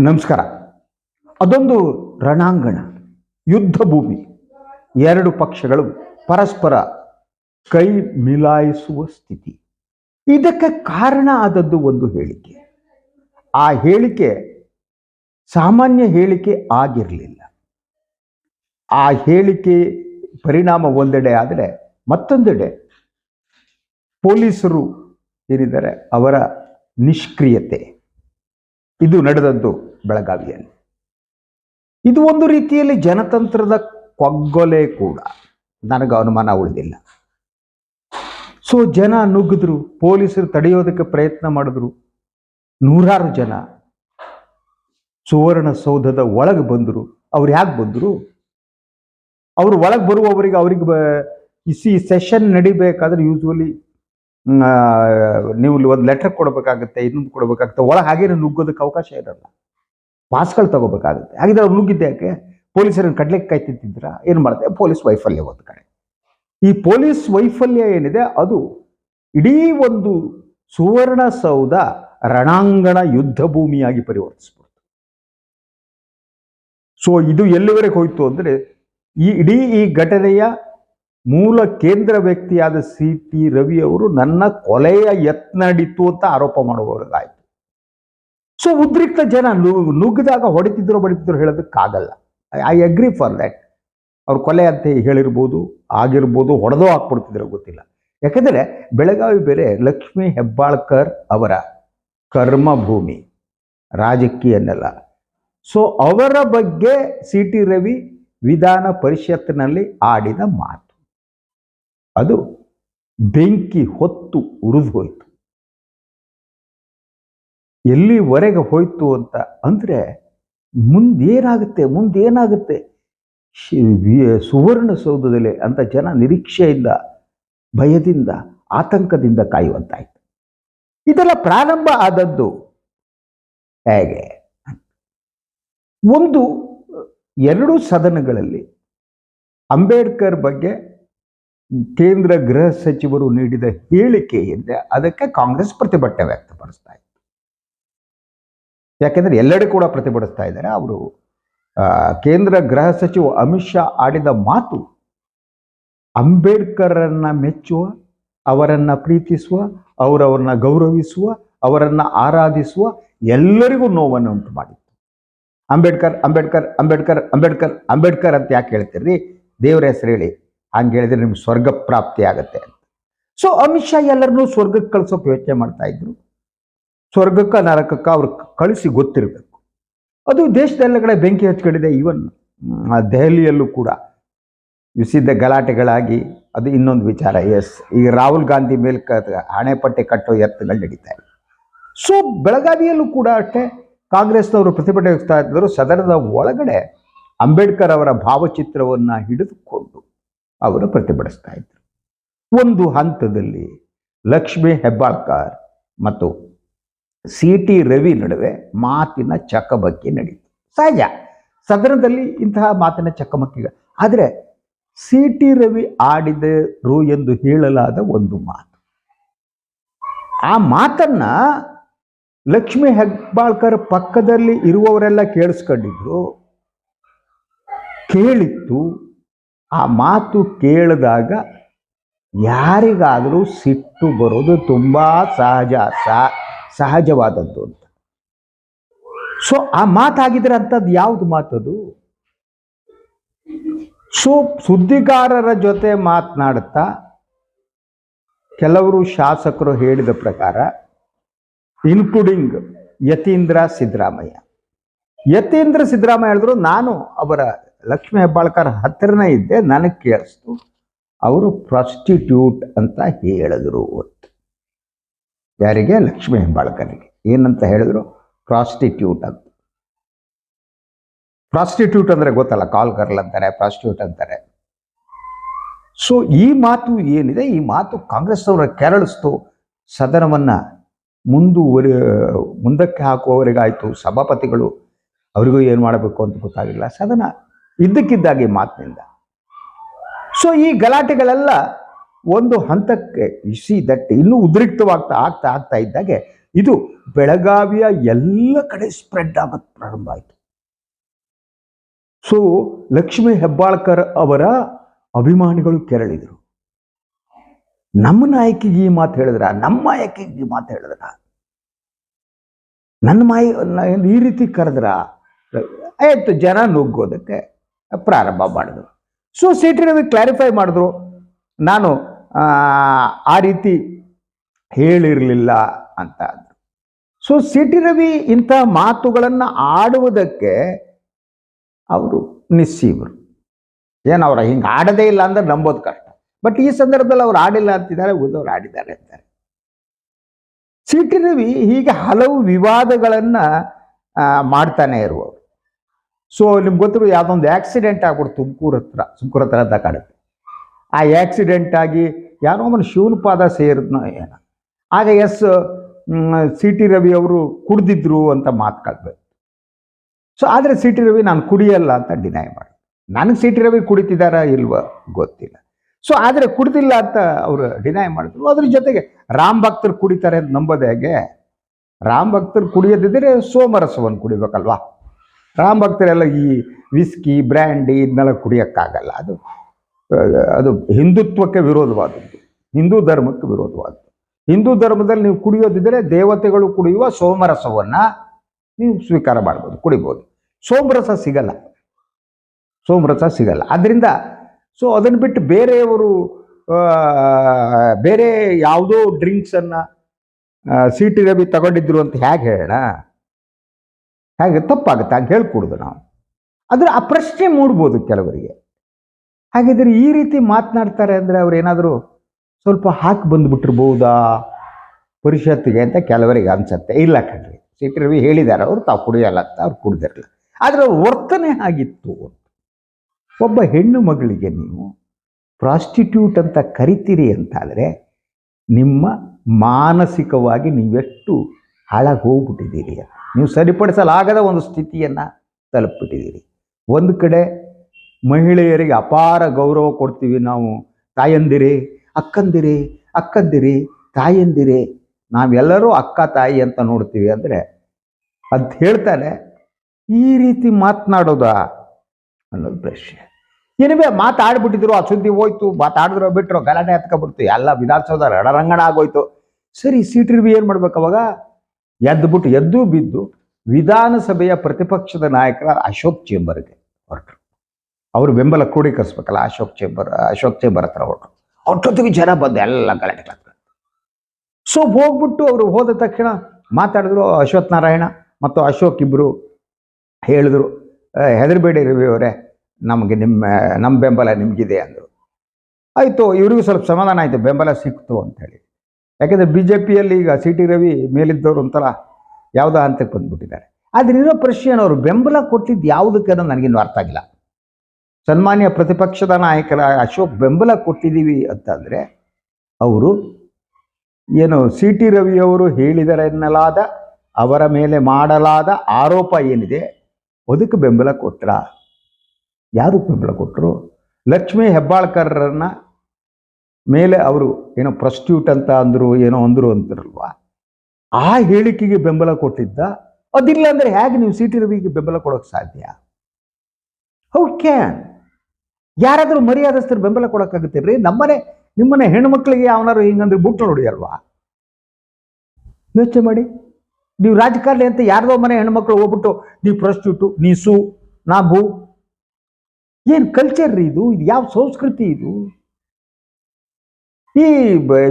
ನಮಸ್ಕಾರ. ಅದೊಂದು ರಣಾಂಗಣ, ಯುದ್ಧ ಭೂಮಿ. ಎರಡು ಪಕ್ಷಗಳು ಪರಸ್ಪರ ಕೈ ಮಿಲಾಯಿಸುವ ಸ್ಥಿತಿ. ಇದಕ್ಕೆ ಕಾರಣ ಆದದ್ದು ಒಂದು ಹೇಳಿಕೆ. ಆ ಹೇಳಿಕೆ ಸಾಮಾನ್ಯ ಹೇಳಿಕೆ ಆಗಿರಲಿಲ್ಲ. ಆ ಹೇಳಿಕೆ ಪರಿಣಾಮ ಒಂದೆಡೆ ಆದರೆ ಮತ್ತೊಂದೆಡೆ ಪೊಲೀಸರು ಏನಿದ್ದಾರೆ ಅವರ ನಿಷ್ಕ್ರಿಯತೆ. ಇದು ನಡೆದದ್ದು ಬೆಳಗಾವಿಯಲ್ಲಿ. ಇದು ಒಂದು ರೀತಿಯಲ್ಲಿ ಜನತಂತ್ರದ ಕೊಗ್ಗೊಲೆ ಕೂಡ. ನನಗೆ ಅನುಮಾನ ಉಳಿದಿಲ್ಲ. ಸೊ ಜನ ನುಗ್ಗಿದ್ರು, ಪೊಲೀಸರು ತಡೆಯೋದಕ್ಕೆ ಪ್ರಯತ್ನ ಮಾಡಿದ್ರು. ನೂರಾರು ಜನ ಸುವರ್ಣ ಸೌಧದ ಒಳಗೆ ಬಂದರು. ಅವ್ರು ಯಾಕೆ ಬಂದರು? ಅವರು ಒಳಗೆ ಬರುವವರಿಗೆ ಅವ್ರಿಗೆ ಇಸಿ ಸೆಷನ್ ನಡಿಬೇಕಾದ್ರೆ ಯೂಸ್ವಲಿ ನೀವು ಒಂದು ಲೆಟರ್ ಕೊಡಬೇಕಾಗುತ್ತೆ, ಇನ್ನೊಂದು ಕೊಡಬೇಕಾಗುತ್ತೆ, ಒಳಗೆ ಹಾಗೇನು ನುಗ್ಗೋದಕ್ಕೆ ಅವಕಾಶ ಇರಲ್ಲ. ಪಾಸ್ಗಳು ತಗೋಬೇಕಾಗುತ್ತೆ. ಹಾಗಿದ್ರೆ ಅವ್ರು ನುಗ್ಗಿದ್ದೆ ಯಾಕೆ? ಪೊಲೀಸರನ್ನು ಕಡಲಿಕ್ಕೆ ಕೈ ತಿಂತಿದ್ರ ಏನು ಮಾಡುತ್ತೆ? ಪೊಲೀಸ್ ವೈಫಲ್ಯ ಒಂದು ಕಡೆ ಈ ಪೊಲೀಸ್ ವೈಫಲ್ಯ ಏನಿದೆ? ಅದು ಇಡೀ ಒಂದು ಸುವರ್ಣಸೌಧ ರಣಾಂಗಣ ಯುದ್ಧ ಭೂಮಿಯಾಗಿ ಪರಿವರ್ತಿಸ್ಬಿಡ್ತು. ಸೊ ಇದು ಎಲ್ಲಿವರೆಗೆ ಹೋಯ್ತು ಅಂದರೆ ಈ ಇಡೀ ಈ ಘಟನೆಯ ಮೂಲ ಕೇಂದ್ರ ವ್ಯಕ್ತಿಯಾದ ಸಿ ಟಿ ರವಿ ಅವರು ನನ್ನ ಕೊಲೆಯ ಯತ್ನ ನಡೀತು ಅಂತ ಆರೋಪ ಮಾಡುವವರೆಗಾಯ್ತು ಸೊ ಉದ್ರಿಕ್ತ ಜನ ನುಗ್ಗಿದಾಗ ಹೊಡಿತಿದ್ರು ಬಡಿತಿದ್ರು ಹೇಳೋದಕ್ಕಾಗಲ್ಲ. ಐ ಅಗ್ರಿ ಫಾರ್ ದ್ಯಾಟ್ ಅವ್ರ ಕೊಲೆ ಅಂತ ಹೇಳಿರ್ಬೋದು, ಆಗಿರ್ಬೋದು, ಹೊಡೆದೋ ಹಾಕ್ಬಿಡ್ತಿದ್ರು ಗೊತ್ತಿಲ್ಲ. ಯಾಕಂದರೆ ಬೆಳಗಾವಿ ಬೇರೆ ಲಕ್ಷ್ಮೀ ಹೆಬ್ಬಾಳ್ಕರ್ ಅವರ ಕರ್ಮಭೂಮಿ, ರಾಜಕೀಯನೆಲ್ಲ. ಸೊ ಅವರ ಬಗ್ಗೆ ಸಿ ಟಿ ರವಿ ವಿಧಾನ ಪರಿಷತ್ತಿನಲ್ಲಿ ಆಡಿದ ಮಾತು. ಅದು ಬೆಂಕಿ ಹೊತ್ತು ಉರಿದು ಹೋಯಿತು. ಎಲ್ಲಿವರೆಗೆ ಹೋಯ್ತು ಅಂತ ಅಂದರೆ ಮುಂದೇನಾಗುತ್ತೆ ಮುಂದೇನಾಗುತ್ತೆ? ಸುವರ್ಣಸೌಧದಲ್ಲಿ ಅಂತ ಜನ ನಿರೀಕ್ಷೆಯಿಂದ, ಭಯದಿಂದ, ಆತಂಕದಿಂದ ಕಾಯುವಂತಾಯಿತು. ಇದೆಲ್ಲ ಪ್ರಾರಂಭ ಆದದ್ದು ಹೇಗೆ? ಒಂದು, ಎರಡು ಸದನಗಳಲ್ಲಿ ಅಂಬೇಡ್ಕರ್ ಬಗ್ಗೆ ಕೇಂದ್ರ ಗೃಹ ಸಚಿವರು ನೀಡಿದ ಹೇಳಿಕೆಯಿಂದ ಅದಕ್ಕೆ ಕಾಂಗ್ರೆಸ್ ಪ್ರತಿಭಟನೆ ವ್ಯಕ್ತಪಡಿಸ್ತಾ ಇತ್ತು. ಯಾಕೆಂದ್ರೆ ಎಲ್ಲೆಡೆ ಕೂಡ ಪ್ರತಿಭಟಿಸ್ತಾ ಇದ್ದಾರೆ. ಅವರು ಕೇಂದ್ರ ಗೃಹ ಸಚಿವ ಅಮಿತ್ ಶಾ ಆಡಿದ ಮಾತು ಅಂಬೇಡ್ಕರನ್ನ ಮೆಚ್ಚುವ, ಅವರನ್ನು ಪ್ರೀತಿಸುವ ಅವರವರನ್ನ ಗೌರವಿಸುವ, ಅವರನ್ನು ಆರಾಧಿಸುವ ಎಲ್ಲರಿಗೂ ನೋವನ್ನು ಉಂಟು ಮಾಡಿತ್ತು. ಅಂಬೇಡ್ಕರ್ ಅಂಬೇಡ್ಕರ್ ಅಂಬೇಡ್ಕರ್ ಅಂಬೇಡ್ಕರ್ ಅಂಬೇಡ್ಕರ್ ಅಂತ ಯಾಕೆ ಹೇಳ್ತೀರಿ? ದೇವರ ಹೆಸರು ಹೇಳಿ. ಹಂಗೆ ಹೇಳಿದ್ರೆ ನಿಮ್ಗೆ ಸ್ವರ್ಗ ಪ್ರಾಪ್ತಿ ಆಗುತ್ತೆ ಸೊ ಅಮಿತ್ ಶಾ ಎಲ್ಲರನ್ನೂ ಸ್ವರ್ಗಕ್ಕೆ ಕಳಿಸೋಕೆ ಯೋಚನೆ ಮಾಡ್ತಾ ಇದ್ರು. ಸ್ವರ್ಗಕ್ಕೆ ನರಕಕ್ಕೆ ಅವ್ರು ಕಳಿಸಿ ಗೊತ್ತಿರಬೇಕು. ಅದು ದೇಶದೆಲ್ಲ ಕಡೆ ಬೆಂಕಿ ಹಚ್ಕೊಂಡಿದೆ ಈವನ್ ದೆಹಲಿಯಲ್ಲೂ ಕೂಡ. ವಿಸಿದ್ಧ ಗಲಾಟೆಗಳಾಗಿ ಅದು ಇನ್ನೊಂದು ವಿಚಾರ. ಎಸ್ ಈಗ ರಾಹುಲ್ ಗಾಂಧಿ ಮೇಲೆ ಕ ಹಣೆಪಟ್ಟಿ ಕಟ್ಟೋ ಯತ್ನಗಳು ನಡೀತಾ ಇದೆ ಸೊ ಬೆಳಗಾವಿಯಲ್ಲೂ ಕೂಡ ಅಷ್ಟೇ. ಕಾಂಗ್ರೆಸ್ನವರು ಪ್ರತಿಭಟನೆ ಇದ್ದರು ಸದನದ ಒಳಗಡೆ ಅಂಬೇಡ್ಕರ್ ಅವರ ಭಾವಚಿತ್ರವನ್ನು ಹಿಡಿದುಕೊಂಡು ಅವರು ಪ್ರತಿಭಟಿಸ್ತಾ ಇದ್ರು. ಒಂದು ಹಂತದಲ್ಲಿ ಲಕ್ಷ್ಮೀ ಹೆಬ್ಬಾಳ್ಕರ್ ಮತ್ತು ಸಿ ಟಿ ರವಿ ನಡುವೆ ಮಾತಿನ ಚಕಮಕಿ ನಡೀತು. ಸಹಜ. ಸದನದಲ್ಲಿ ಇಂತಹ ಮಾತಿನ ಚಕಮಕಿ ಆದರೆ ಸಿ ಟಿ ರವಿ ಆಡಿದರು ಎಂದು ಹೇಳಲಾದ ಒಂದು ಮಾತು. ಆ ಮಾತನ್ನ ಲಕ್ಷ್ಮಿ ಹೆಬ್ಬಾಳ್ಕರ್ ಪಕ್ಕದಲ್ಲಿ ಇರುವವರೆಲ್ಲ ಕೇಳಿಸ್ಕೊಂಡಿದ್ರು. ಕೇಳಿತ್ತು. ಆ ಮಾತು ಕೇಳಿದಾಗ ಯಾರಿಗಾದರೂ ಸಿಟ್ಟು ಬರೋದು ತುಂಬ ಸಹಜ ಸಹ- ಸಹಜವಾದದ್ದು ಅಂತ. ಸೊ ಆ ಮಾತಾಗಿದ್ರೆ ಅಂಥದ್ದು ಯಾವುದು ಮಾತದು ಸೊ ಸುದ್ದಿಗಾರರ ಜೊತೆ ಮಾತನಾಡ್ತಾ ಕೆಲವರು ಶಾಸಕರು ಹೇಳಿದ ಪ್ರಕಾರ ಇನ್ಕ್ಲೂಡಿಂಗ್ ಯತೀಂದ್ರ ಸಿದ್ದರಾಮಯ್ಯ. ಯತೀಂದ್ರ ಸಿದ್ದರಾಮಯ್ಯ ಹೇಳಿದ್ರು ನಾನು ಅವರ ಲಕ್ಷ್ಮೀ ಹೆಬ್ಬಾಳ್ಕರ್ ಹತ್ತಿರನೇ ಇದ್ದೆ, ನನಗೆ ಕೇಳಿಸ್ತು. ಅವರು ಪ್ರಾಸ್ಟಿಟ್ಯೂಟ್ ಅಂತ ಹೇಳಿದ್ರು ಅವತ್ತು ಯಾರಿಗೆ? ಲಕ್ಷ್ಮೀ ಹೆಬ್ಬಾಳ್ಕರ್ಗೆ. ಏನಂತ ಹೇಳಿದ್ರು? ಪ್ರಾಸ್ಟಿಟ್ಯೂಟ್ ಅಂತ. ಪ್ರಾಸ್ಟಿಟ್ಯೂಟ್ ಅಂದರೆ ಗೊತ್ತಲ್ಲ ಕಾಲ್ ಗರ್ಲ್ ಅಂತಾರೆ ಪ್ರಾಸ್ಟಿಟ್ಯೂಟ್ ಅಂತಾರೆ. ಸೊ ಈ ಮಾತು ಏನಿದೆ? ಈ ಮಾತು ಕಾಂಗ್ರೆಸ್ ಅವರ ಕೆರಳಿಸ್ತು. ಸದನವನ್ನು ಮುಂದುವರಿ, ಮುಂದಕ್ಕೆ ಹಾಕುವವರೆಗಾಯಿತು. ಸಭಾಪತಿಗಳು, ಅವರಿಗೂ ಏನು ಮಾಡಬೇಕು ಅಂತ ಗೊತ್ತಾಗಿಲ್ಲ. ಸದನ ಇದ್ದಕ್ಕಿದ್ದಾಗೆ ಮಾತಿನಿಂದ. ಸೊ ಈ ಗಲಾಟೆಗಳೆಲ್ಲ ಒಂದು ಹಂತಕ್ಕೆ ಇಸಿ ದಟ್ಟಿ ಇನ್ನೂ ಉದ್ರಿಕ್ತವಾಗ್ತಾ ಆಗ್ತಾ ಆಗ್ತಾ ಇದ್ದಾಗೆ ಇದು ಬೆಳಗಾವಿಯ ಎಲ್ಲ ಕಡೆ ಸ್ಪ್ರೆಡ್ ಆಗಕ್ಕೆ ಪ್ರಾರಂಭ ಆಯಿತು. ಸೊ ಲಕ್ಷ್ಮೀ ಹೆಬ್ಬಾಳ್ಕರ್ ಅವರ ಅಭಿಮಾನಿಗಳು ಕೆರಳಿದರು. ನಮ್ಮ ನಾಯಕಿಗೆ ಈ ಮಾತು ಹೇಳಿದ್ರ? ನಮ್ಮ ನಾಯಕಿಗೆ ಈ ಮಾತು ಹೇಳಿದ್ರ? ನನ್ನ ಮಾಯ ಈ ರೀತಿ ಕರೆದ್ರ? ಆಯ್ತು, ಜನ ನುಗ್ಗೋದಕ್ಕೆ. ಪ್ರಾರಂಭ ಮಾಡಿದ್ರು. ಸೊ ಸೇಠಿ ರವಿ ಕ್ಲಾರಿಫೈ ಮಾಡಿದ್ರು. ನಾನು ಆ, ರೀತಿ ಹೇಳಿರಲಿಲ್ಲ ಅಂತ ಅಂದರು. ಸೊ ಸಿಟಿ ರವಿ ಇಂಥ ಮಾತುಗಳನ್ನು ಆಡುವುದಕ್ಕೆ ಅವರು ನಿಸ್ಸೀವರು ಏನು ಅವರು ಹಿಂಗೆ ಆಡದೇ ಇಲ್ಲ ಅಂದ್ರೆ ನಂಬೋದು ಕಷ್ಟ. ಬಟ್ ಈ ಸಂದರ್ಭದಲ್ಲಿ ಅವ್ರು ಆಡಿಲ್ಲ ಅಂತಿದ್ದಾರೆ ಉಳಿದವ್ರು ಆಡಿದ್ದಾರೆ ಅಂತಾರೆ. ಸಿಟಿ ರವಿ ಹೀಗೆ ಹಲವು ವಿವಾದಗಳನ್ನು ಮಾಡ್ತಾನೆ ಇರುವವರು. ಸೊ ನಿಮ್ಗೆ ಗೊತ್ತಿರೋ ಯಾವುದೊಂದು ಆಕ್ಸಿಡೆಂಟ್ ಆಗ್ಬಿಡ್ತು ತುಮಕೂರು ಹತ್ರ ತುಮಕೂರು ಹತ್ರ ಅಂತ ಕಾಡುತ್ತೆ ಆ ಆಕ್ಸಿಡೆಂಟ್ ಆಗಿ ಯಾರೋ ಒಂದು ಶಿವನ ಪಾದ ಸೇರಿದ್ನೋ ಏನೋ. ಆಗ ಎಸ್ ಸಿ ಟಿ ರವಿ ಅವರು ಕುಡ್ದಿದ್ರು ಅಂತ ಮಾತುಕಳ್ಬೇಕು ಸೊ ಆದರೆ ಸಿ ಟಿ ರವಿ ನಾನು ಕುಡಿಯಲ್ಲ ಅಂತ ಡಿನೈ ಮಾಡಿ ನನಗೆ ಸಿ ಟಿ ರವಿ ಕುಡಿತಿದ್ದಾರಾ ಇಲ್ವ ಗೊತ್ತಿಲ್ಲ. ಸೊ ಆದರೆ ಕುಡ್ದಿಲ್ಲ ಅಂತ ಅವರು ಡಿನೈ ಮಾಡಿದ್ರು. ಅದ್ರ ಜೊತೆಗೆ ರಾಮ್ ಭಕ್ತರು ಕುಡಿತಾರೆ ಅಂತ ನಂಬೋದು ಹೇಗೆ? ರಾಮ್ ಭಕ್ತರು ಕುಡಿಯೋದಿದ್ರೆ ಸೋಮರಸವನ್ನು ಕುಡಿಬೇಕಲ್ವಾ? ರಾಮ್ ಭಕ್ತರೆಲ್ಲ ಈ ವಿಸ್ಕಿ, ಬ್ರ್ಯಾಂಡಿ ಇದನ್ನೆಲ್ಲ ಕುಡಿಯೋಕ್ಕಾಗಲ್ಲ. ಅದು ಅದು ಹಿಂದುತ್ವಕ್ಕೆ ವಿರೋಧವಾದದ್ದು. ಹಿಂದೂ ಧರ್ಮಕ್ಕೆ ವಿರೋಧವಾದದ್ದು. ಹಿಂದೂ ಧರ್ಮದಲ್ಲಿ ನೀವು ಕುಡಿಯೋದಿದ್ದರೆ ದೇವತೆಗಳು ಕುಡಿಯುವ ಸೋಮರಸವನ್ನು ನೀವು ಸ್ವೀಕಾರ ಮಾಡ್ಬೋದು, ಕುಡಿಬೋದು. ಸೋಮರಸ ಸಿಗಲ್ಲ. ಸೋಮರಸ ಸಿಗಲ್ಲ. ಆದ್ದರಿಂದ ಸೊ ಅದನ್ನು ಬಿಟ್ಟು ಬೇರೆಯವರು ಬೇರೆ ಯಾವುದೋ ಡ್ರಿಂಕ್ಸನ್ನು ಸಿ ಟಿ ರವಿ ತಗೊಂಡಿದ್ರು ಅಂತ ಹೇಗೆ ಹೇಳೋಣ? ಹೇಗೆ ತಪ್ಪಾಗುತ್ತೆ ಹಾಗೆ ಹೇಳ್ಕೊಡುದು ನಾವು. ಅದರ ಆ ಪ್ರಶ್ನೆ ಮೂಡ್ಬೋದು ಕೆಲವರಿಗೆ. ಹಾಗಿದ್ರೆ ಈ ರೀತಿ ಮಾತನಾಡ್ತಾರೆ ಅಂದರೆ ಅವ್ರು ಏನಾದರೂ ಸ್ವಲ್ಪ ಹಾಕಿ ಬಂದುಬಿಟ್ಟಿರ್ಬೋದಾ? ಪರಿಷತ್ತಿಗೆ ಅಂತ ಕೆಲವರಿಗೆ ಅನ್ಸತ್ತೆ. ಇಲ್ಲ ಕಣ್ರಿ ಸಿ ಟಿ ರವಿ ಹೇಳಿದ್ದಾರೆ ಅವರು ತಾವು ಕುಡಿಯಲ್ಲ ಅಂತ ಅವ್ರು ಕುಡಿದಿರಲ್ಲ ಆದರೆ ವರ್ತನೆ ಆಗಿತ್ತು ಒಬ್ಬ ಹೆಣ್ಣು ಮಗಳಿಗೆ ನೀವು ಪ್ರಾಸ್ಟಿಟ್ಯೂಟ್ ಅಂತ ಕರಿತೀರಿ ಅಂತಾದರೆ ನಿಮ್ಮ ಮಾನಸಿಕವಾಗಿ ನೀವೆಷ್ಟು ಹಾಳಾಗಿ ಹೋಗ್ಬಿಟ್ಟಿದ್ದೀರಿ ಅಂತ. ನೀವು ಸರಿಪಡಿಸಲಾಗದ ಒಂದು ಸ್ಥಿತಿಯನ್ನು ತಲುಪಿಬಿಟ್ಟಿದ್ದೀರಿ. ಒಂದು ಕಡೆ ಮಹಿಳೆಯರಿಗೆ ಅಪಾರ ಗೌರವ ಕೊಡ್ತೀವಿ ನಾವು. ತಾಯಂದಿರಿ, ಅಕ್ಕಂದಿರಿ ಅಕ್ಕಂದಿರಿ, ತಾಯಂದಿರಿ, ನಾವೆಲ್ಲರೂ ಅಕ್ಕ, ತಾಯಿ ಅಂತ ನೋಡ್ತೀವಿ ಅಂದರೆ ಅಂತ ಹೇಳ್ತಾನೆ ಈ ರೀತಿ ಮಾತನಾಡೋದಾ ಅನ್ನೋದು ಪ್ರಶ್ನೆ. ಏನಿವೆ, ಮಾತಾಡ್ಬಿಟ್ಟಿದ್ರು ಆ ಸುದ್ದಿ ಹೋಯ್ತು, ಮಾತಾಡಿದ್ರು ಬಿಟ್ಟರು ಗಲಾಟೆ ಹತ್ಕೊಬಿಡ್ತು ಎಲ್ಲ ವಿಧಾನಸೌಧ ರಣರಂಗಣ ಆಗೋಯ್ತು. ಸರಿ, ಸೀಟ್ ರಿವಿ ಏನು ಮಾಡ್ಬೇಕು ಅವಾಗ? ಎದ್ದುಬಿಟ್ಟು ಎದ್ದು ಬಿದ್ದು ವಿಧಾನಸಭೆಯ ಪ್ರತಿಪಕ್ಷದ ನಾಯಕರ ಅಶೋಕ್ ಚೇಂಬರ್ಗೆ ಹೊರಟರು. ಅವರು ಬೆಂಬಲ ಕ್ರೋಢೀಕರಿಸ್ಬೇಕಲ್ಲ ಅಶೋಕ್ ಚೇಂಬರ್ ಅಶೋಕ್ ಚೇಂಬರ್ ಹತ್ರ ಹೊರಟರು. ಅಷ್ಟೊತ್ತಿಗೆ ಜನ ಬಂದು ಎಲ್ಲ ಗಲಾಟೆ ಸೊ ಹೋಗ್ಬಿಟ್ಟು ಅವರು ಹೋದ ತಕ್ಷಣ ಮಾತಾಡಿದ್ರು ಅಶ್ವಥ್ ನಾರಾಯಣ ಮತ್ತು ಅಶೋಕ್ ಇಬ್ಬರು ಹೇಳಿದ್ರು ಹೆದರಬೇಡಿ ರವಿ ಅವರೇ, ನಮಗೆ ನಿಮ್ಮ ನಮ್ಮ ಬೆಂಬಲ ನಿಮಗಿದೆ ಅಂದರು. ಆಯಿತು, ಇವರಿಗೂ ಸ್ವಲ್ಪ ಸಮಾಧಾನ ಆಯಿತು, ಬೆಂಬಲ ಸಿಕ್ತು ಅಂತೇಳಿ ಯಾಕೆಂದರೆ ಬಿ ಜೆ ಪಿಯಲ್ಲಿ ಈಗ ಸಿ ಟಿ ರವಿ ಮೇಲಿದ್ದವರು ಒಂಥರ ಯಾವುದೋ ಹಂತಕ್ಕೆ ಬಂದುಬಿಟ್ಟಿದ್ದಾರೆ. ಆದರೆ ಇರೋ ಪ್ರಶ್ನೆ ಅವರು ಬೆಂಬಲ ಕೊಟ್ಟಿದ್ದು ಯಾವುದಕ್ಕೆ ಅನ್ನೋದು ನನಗಿನ್ನೂ ಅರ್ಥ ಆಗಿಲ್ಲ. ಸನ್ಮಾನ್ಯ ಪ್ರತಿಪಕ್ಷದ ನಾಯಕರ ಅಶೋಕ್ ಬೆಂಬಲ ಕೊಟ್ಟಿದ್ದೀವಿ ಅಂತಂದರೆ, ಅವರು ಏನು ಸಿ ಟಿ ರವಿಯವರು ಹೇಳಿದರೆನ್ನಲಾದ, ಅವರ ಮೇಲೆ ಮಾಡಲಾದ ಆರೋಪ ಏನಿದೆ, ಅದಕ್ಕೆ ಬೆಂಬಲ ಕೊಟ್ಟರ ಯಾರು ಬೆಂಬಲ ಕೊಟ್ಟರು ಲಕ್ಷ್ಮೀ ಹೆಬ್ಬಾಳ್ಕರ್ರನ್ನ ಮೇಲೆ ಅವರು ಏನೋ ಪ್ರಸ್ಟ್ಯೂಟ್ ಅಂತ ಅಂದರು, ಏನೋ ಅಂದರು ಅಂತಾರಲ್ವಾ ಆ ಹೇಳಿಕೆಗೆ ಬೆಂಬಲ ಕೊಟ್ಟಿದ್ದ. ಅದಿಲ್ಲ ಅಂದ್ರೆ ಹೇಗೆ ನೀವು ಸಿ ಟಿ ರವಿಗೆ ಬೆಂಬಲ ಕೊಡೋಕೆ ಸಾಧ್ಯ? ಹೌ ಕ್ಯಾನ್ ಯಾರಾದರೂ ಮರ್ಯಾದಸ್ಥರು ಬೆಂಬಲ ಕೊಡೋಕ್ಕಾಗುತ್ತೆ? ರೀ ನಮ್ಮನೆ, ನಿಮ್ಮನೆ ಹೆಣ್ಮಕ್ಳಿಗೆ ಅವನಾರು ಹಿಂಗಂದ್ರೆ ಬುಟ್ಟು ನೋಡಿ ಅಲ್ವಾ? ಯೋಚನೆ ಮಾಡಿ. ನೀವು ರಾಜಕಾರಣಿ ಅಂತ ಯಾರದೋ ಮನೆ ಹೆಣ್ಮಕ್ಳು ಹೋಗ್ಬಿಟ್ಟು ನೀವು ಪ್ರಸ್ಟ್ಯೂಟು ನೀ ಸು, ನಾ ಏನು ಕಲ್ಚರ್ ರೀ ಇದು? ಇದು ಯಾವ ಸಂಸ್ಕೃತಿ ಇದು? ಈ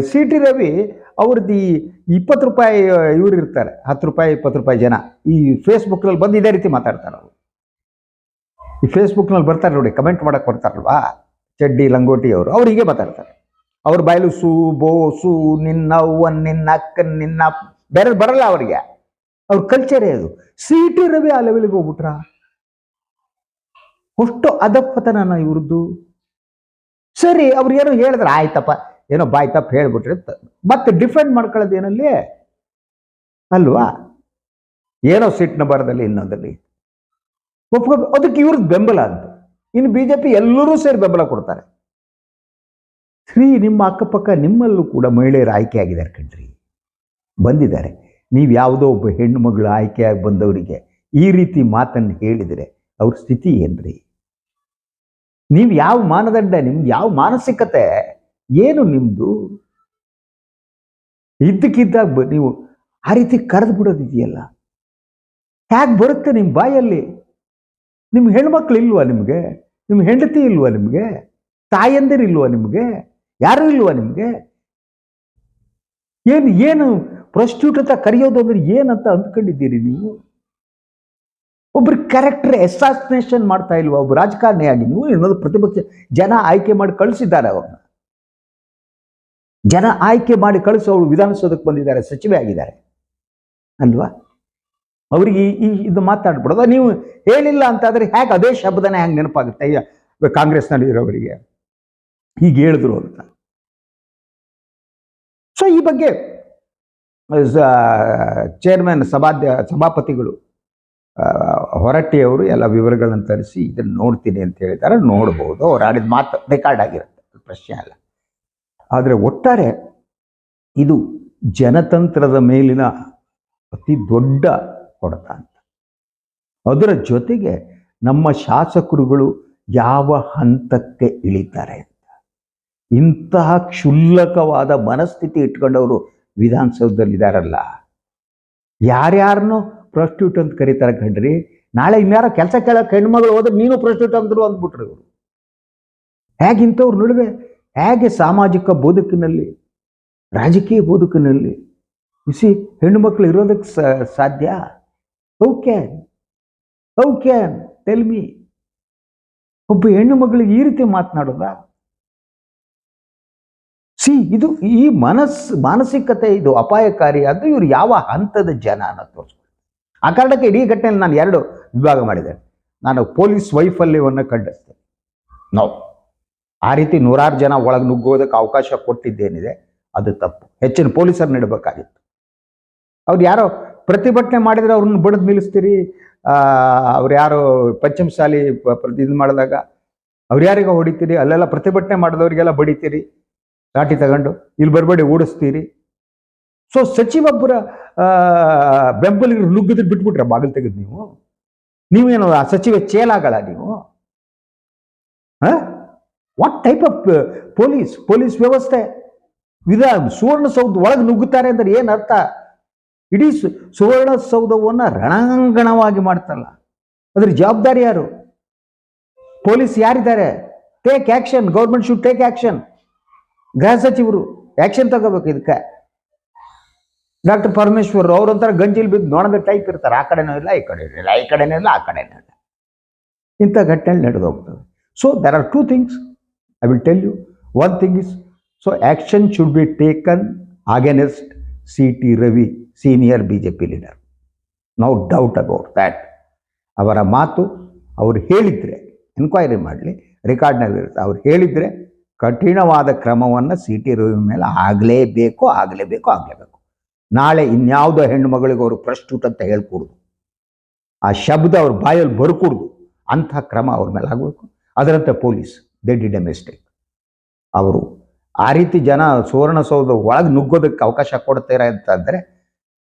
ಸಿ ಟಿ ರವಿ ಅವ್ರದ್ದು ಈ ಇಪ್ಪತ್ತು ರೂಪಾಯಿ ಇವ್ರು ಇರ್ತಾರೆ. ಹತ್ತು ರೂಪಾಯಿ, ಇಪ್ಪತ್ತು ರೂಪಾಯಿ ಜನ. ಈ ಫೇಸ್ಬುಕ್ನಲ್ಲಿ ಬಂದು ಇದೇ ರೀತಿ ಮಾತಾಡ್ತಾರೆ ಅವರು. ಈ ಫೇಸ್ಬುಕ್ನಲ್ಲಿ ಬರ್ತಾರೆ ನೋಡಿ ಕಮೆಂಟ್ ಮಾಡಕ್ಕೆ ಬರ್ತಾರಲ್ವಾ? ಚಡ್ಡಿ, ಲಂಗೋಟಿ ಅವರು. ಅವ್ರು ಹೀಗೆ ಮಾತಾಡ್ತಾರೆ. ಅವ್ರ ಬಾಯಲು ಸು, ಬೋ, ಸು, ನಿನ್ನ ಅವ್ವನ್ ನಿನ್ನ ಅಕ್ಕನ್ ನಿನ್ನ ಬೇರೆ ಬರಲ್ಲ ಅವ್ರಿಗೆ. ಅವ್ರ ಕಲ್ಚರೇ ಅದು. ಸಿ ಟಿ ರವಿ ಆ ಲೆವೆಲ್ಗೆ ಹೋಗ್ಬಿಟ್ರ? ಅಷ್ಟು ಅದಪ್ಪತನ ಇವ್ರದ್ದು. ಸರಿ, ಅವ್ರು ಏನೋ ಹೇಳಿದ್ರೆ ಆಯ್ತಪ್ಪ. ಏನೋ ಬಾಯ್ ತಪ್ಪು ಹೇಳ್ಬಿಟ್ರೆ ಮತ್ತೆ ಡಿಫೆಂಡ್ ಮಾಡ್ಕೊಳ್ಳೋದು ಏನಲ್ಲಿ? ಅಲ್ವಾ? ಏನೋ ಸಿಟ್ಟಿನ ಬರದಲ್ಲಿ ಇನ್ನೊಂದಲ್ಲಿ ಒಪ್ಕೊ ಅದಕ್ಕೆ ಇವ್ರದ್ದು ಬೆಂಬಲ ಅಂತ. ಇನ್ನು ಬಿ ಜೆ ಪಿ ಎಲ್ಲರೂ ಸೇರಿ ಬೆಂಬಲ ಕೊಡ್ತಾರೆ. ಶ್ರೀ ನಿಮ್ಮ ಅಕ್ಕಪಕ್ಕ ನಿಮ್ಮಲ್ಲೂ ಕೂಡ ಮಹಿಳೆಯರು ಆಯ್ಕೆ ಆಗಿದ್ದಾರೆ ಕಣ್ರಿ. ಬಂದಿದ್ದಾರೆ. ನೀವು ಯಾವುದೋ ಒಬ್ಬ ಹೆಣ್ಣು ಮಗಳು ಆಯ್ಕೆಯಾಗಿ ಬಂದವರಿಗೆ ಈ ರೀತಿ ಮಾತನ್ನು ಹೇಳಿದರೆ ಅವ್ರ ಸ್ಥಿತಿ ಏನ್ರಿ? ನೀವು ಯಾವ ಮಾನದಂಡ, ನಿಮ್ದು ಯಾವ ಮಾನಸಿಕತೆ ಏನು ನಿಮ್ದು? ಇದ್ದಕ್ಕಿದ್ದಾಗ ನೀವು ಆ ರೀತಿ ಕರೆದು ಬಿಡೋದಿದೆಯಲ್ಲ? ಹೇಗೆ ಬರುತ್ತೆ ನಿಮ್ಮ ಬಾಯಲ್ಲಿ? ನಿಮ್ಮ ಹೆಣ್ಮಕ್ಳು ಇಲ್ವಾ ನಿಮಗೆ? ನಿಮ್ಮ ಹೆಂಡತಿ ಇಲ್ವಾ ನಿಮಗೆ? ತಾಯಂದಿರು ಇಲ್ವಾ ನಿಮಗೆ? ಯಾರು ಇಲ್ವಾ ನಿಮಗೆ? ಏನು ಏನು ಪ್ರೊಸ್ಟ್ಯೂಟ್ ಅಂತ ಕರೆಯೋದು ಅಂದ್ರೆ ಏನಂತ ಅಂದ್ಕೊಂಡಿದ್ದೀರಿ ನೀವು? ಒಬ್ರು ಕ್ಯಾರೆಕ್ಟರ್ ಎಸಾಸಿನೇಷನ್ ಮಾಡ್ತಾ ಇಲ್ವಾ? ಒಬ್ಬ ರಾಜಕಾರಣಿಯಾಗಿ ನೀವು ಇನ್ನೊಂದು ಪ್ರತಿಪಕ್ಷ ಜನ ಆಯ್ಕೆ ಮಾಡಿ ಕಳಿಸಿದ್ದಾರೆ ಅವ್ರನ್ನ. ಜನ ಆಯ್ಕೆ ಮಾಡಿ ಕಳಿಸೋರು ಅವರು ವಿಧಾನಸೌಧಕ್ಕೆ ಬಂದಿದ್ದಾರೆ, ಸಚಿವೆ ಆಗಿದ್ದಾರೆ. ಅಲ್ವಾ? ಅವರಿಗೆ ಈ- ಇದು ಮಾತಾಡ್ಬಿಡೋದು. ನೀವು ಹೇಳಿಲ್ಲ ಅಂತಾದರೆ ಹೇಗೆ ಅದೇ ಶಬ್ದನೇ ಹೆಂಗೆ ನೆನಪಾಗುತ್ತೆ? ಕಾಂಗ್ರೆಸ್ನಲ್ಲಿ ಇರೋವರಿಗೆ. ಹೀಗೆ ಹೇಳಿದ್ರು ಅಂತ. ಸೊ ಈ ಬಗ್ಗೆ ಚೇರ್ಮನ್ ಸಭಾಧ್ಯ ಸಭಾಪತಿಗಳು ಹೊರಟ್ಟಿಯವರು ಎಲ್ಲ ವಿವರಗಳನ್ನು ತರಿಸಿ ಇದನ್ನು ನೋಡ್ತೀನಿ ಅಂತ ಹೇಳಿದ್ದಾರೆ. ನೋಡ್ಬೋದು, ಅವ್ರು ಆಡಿದ ಮಾತು ರೆಕಾರ್ಡ್ ಆಗಿರುತ್ತೆ. ಪ್ರಶ್ನೆ ಅಲ್ಲ. ಆದರೆ ಒಟ್ಟಾರೆ ಇದು ಜನತಂತ್ರದ ಮೇಲಿನ ಅತಿ ದೊಡ್ಡ ಹೊಡೆತ ಅಂತ. ಅದರ ಜೊತೆಗೆ ನಮ್ಮ ಶಾಸಕರುಗಳು ಯಾವ ಹಂತಕ್ಕೆ ಇಳಿತಾರೆ ಅಂತ. ಇಂತಹ ಕ್ಷುಲ್ಲಕವಾದ ಮನಸ್ಥಿತಿ ಇಟ್ಕೊಂಡವರು ವಿಧಾನಸೌಧದಲ್ಲಿದ್ದಾರಲ್ಲ ಯಾರ್ಯಾರನ್ನು ಪ್ರೊಸ್ಟ್ಯೂಟ್ ಅಂತ ಕರೀತಾರೆ ಕಣ್ರಿ. ನಾಳೆ ಇನ್ಯಾರೋ ಕೆಲಸ ಕೇಳಕ್ಕೆ ಹೆಣ್ಮಗಳು ಹೋದ್ರೆ ನೀನು ಪ್ರೊಸ್ಟ್ಯೂಟ್ ಅಂದ್ರು ಅಂದ್ಬಿಟ್ರು ಇವರು. ಹೇಗಿಂತವ್ರು ನಡುವೆ ಹೇಗೆ ಸಾಮಾಜಿಕ ಬದುಕಿನಲ್ಲಿ, ರಾಜಕೀಯ ಬದುಕಿನಲ್ಲಿ ಬಿಸಿ ಹೆಣ್ಣುಮಕ್ಳು ಇರೋದಕ್ಕೆ ಸ- ಸಾಧ್ಯ? How can how can tell me ಒಬ್ಬ ಹೆಣ್ಣು ಮಗಳಿಗೆ ಈ ರೀತಿ ಮಾತನಾಡೋದ? ಸಿ ಇದು ಈ ಮನಸ್, ಮಾನಸಿಕತೆ ಇದು ಅಪಾಯಕಾರಿ, ಅದು ಇವರು ಯಾವ ಹಂತದ ಜನ ಅನ್ನೋದು ತೋರಿಸ್ಕೊಳ್ಳಿ ಆ ಕಾರಣಕ್ಕೆ ಇಡೀ ಘಟನೆಯಲ್ಲಿ ನಾನು ಎರಡು ವಿಭಾಗ ಮಾಡಿದ್ದೇನೆ. ನಾನು ಪೊಲೀಸ್ ವೈಫಲ್ಯವನ್ನು ಖಂಡಿಸ್ತೇನೆ. ನಾವು ಆ ರೀತಿ ನೂರಾರು ಜನ ಒಳಗೆ ನುಗ್ಗೋದಕ್ಕೆ ಅವಕಾಶ ಕೊಟ್ಟಿದ್ದೇನಿದೆ, ಅದು ತಪ್ಪು. ಹೆಚ್ಚಿನ ಪೊಲೀಸರು ನೀಡಬೇಕಾಗಿತ್ತು. ಅವ್ರು ಯಾರೋ ಪ್ರತಿಭಟನೆ ಮಾಡಿದರೆ ಅವ್ರನ್ನ ಬಡಿದು ನಿಲ್ಲಿಸ್ತೀರಿ ಅವ್ರು ಯಾರು ಪಂಚಮಸಾಲಿ ಇದು ಮಾಡಿದಾಗ ಅವ್ರು ಯಾರಿಗ ಹೊಡಿತೀರಿ, ಅಲ್ಲೆಲ್ಲ ಪ್ರತಿಭಟನೆ ಮಾಡಿದವರಿಗೆಲ್ಲ ಬಡಿತೀರಿ ಲಾಠಿ ತಗೊಂಡು ಇಲ್ಲಿ ಬರಬೇಡಿ, ಓಡಿಸ್ತೀರಿ. ಸೊ ಸಚಿವೊಬ್ಬರ ಬೆಂಬಲಿಗರು ನುಗ್ಗಿದ್ರೆ ಬಿಟ್ಬಿಟ್ರೆ ಬಾಗಿಲು ತೆಗೆದು ನೀವು? ನೀವೇನು ಆ ಸಚಿವ ಚೇಲಾಗಳ ನೀವು? What type of police police ವ್ಯವಸ್ಥೆ. ವಿಧ ಸುವರ್ಣಸೌಧ ಒಳಗೆ ನುಗ್ಗುತ್ತಾರೆ ಅಂದ್ರೆ ಏನು ಅರ್ಥ? ಇಡೀ ಸುವರ್ಣಸೌಧವನ್ನ ರಣಾಂಗಣವಾಗಿ ಮಾಡ್ತಲ್ಲ ಅದ್ರ ಜವಾಬ್ದಾರಿ ಯಾರು? ಪೊಲೀಸ್ ಯಾರಿದ್ದಾರೆ? Take action government should take action ಗೃಹ ಸಚಿವರು ಆಕ್ಷನ್ ತಗೋಬೇಕು ಇದಕ್ಕೆ. ಡಾಕ್ಟರ್ ಪರಮೇಶ್ವರ್ ಅವ್ರೊಂಥರ ಗಂಜಿಲ್ ಬಿದ್ದು ನೋಡದ ಟೈಪ್ ಇರ್ತಾರೆ. ಆ ಕಡೆನೂ ಇಲ್ಲ, ಈ ಕಡೆನೂ ಇಲ್ಲ, ಈ ಕಡೆನೂ ಇಲ್ಲ, ಆ ಕಡೆನೂ ಇಲ್ಲ. ಇಂಥ ಘಟನೆ ನಡೆದು ಹೋಗ್ತದೆ. So there are two things I will tell you one thing is so action should be taken against C T Ravi senior B J P leader no doubt about that ಅವರ ಮಾತು ಅವ್ರು ಹೇಳಿದರೆ ಎನ್ಕ್ವೈರಿ ಮಾಡಲಿ ರೆಕಾರ್ಡ್ನಲ್ಲಿ ಇರುತ್ತೆ. ಅವ್ರು ಹೇಳಿದರೆ ಕಠಿಣವಾದ ಕ್ರಮವನ್ನು ಸಿ ಟಿ ರವಿ ಮೇಲೆ ಆಗಲೇಬೇಕು ಆಗಲೇಬೇಕು ಆಗಲೇಬೇಕು. ನಾಳೆ ಇನ್ಯಾವುದೋ ಹೆಣ್ಣು ಮಗಳಿಗೆ ಅವರು ಪ್ರಸ್ತುತ ಅಂತ ಹೇಳ್ಕೊಡುದು. ಆ ಶಬ್ದ ಅವ್ರ ಬಾಯಲ್ಲಿ ಬರ್ಕೊಡ್ದು. ಅಂಥ ಕ್ರಮ ಅವ್ರ ಮೇಲೆ ಆಗಬೇಕು. ಅದರಂತೆ police. They did a mistake ಅವರು ಆ ರೀತಿ ಜನ ಸುವರ್ಣಸೌಧ ಒಳಗೆ ನುಗ್ಗೋದಕ್ಕೆ ಅವಕಾಶ ಕೊಡ್ತೀರಾ ಅಂತಂದರೆ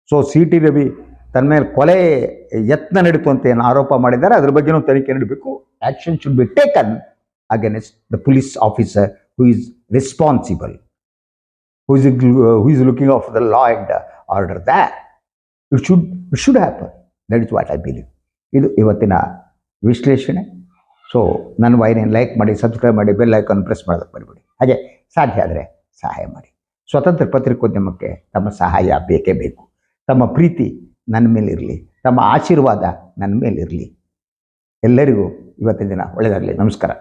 ಸೊ ಸಿ ಟಿ ರವಿ ತನ್ನ ಮೇಲೆ ಕೊಲೆ ಯತ್ನ ನಡೀತು ಅಂತ ಏನು ಆರೋಪ ಮಾಡಿದ್ದಾರೆ, ಅದ್ರ ಬಗ್ಗೆನೂ ತನಿಖೆ ನಡೀಬೇಕು. Action should be taken against the police officer who is responsible who is who is looking of the law and order that it should it should happen that is what I believe ಇದು ಇವತ್ತಿನ ವಿಶ್ಲೇಷಣೆ. So ನನ್ನ ವಾಹಿನಿಯನ್ನು like ಮಾಡಿ subscribe ಮಾಡಿ bell icon press ಮಾಡೋದಕ್ಕೆ ಬರಬೇಡಿ ಹಾಗೆ ಸಾಧ್ಯ ಆದರೆ ಸಹಾಯ ಮಾಡಿ. ಸ್ವತಂತ್ರ ಪತ್ರಿಕೋದ್ಯಮಕ್ಕೆ ತಮ್ಮ ಸಹಾಯ ಬೇಕೇ ಬೇಕು. ತಮ್ಮ ಪ್ರೀತಿ ನನ್ನ ಮೇಲಿರಲಿ ತಮ್ಮ ಆಶೀರ್ವಾದ ನನ್ನ ಮೇಲಿರಲಿ ಎಲ್ಲರಿಗೂ ಇವತ್ತಿನ ದಿನ ಒಳ್ಳೆಯದಾಗಲಿ ನಮಸ್ಕಾರ.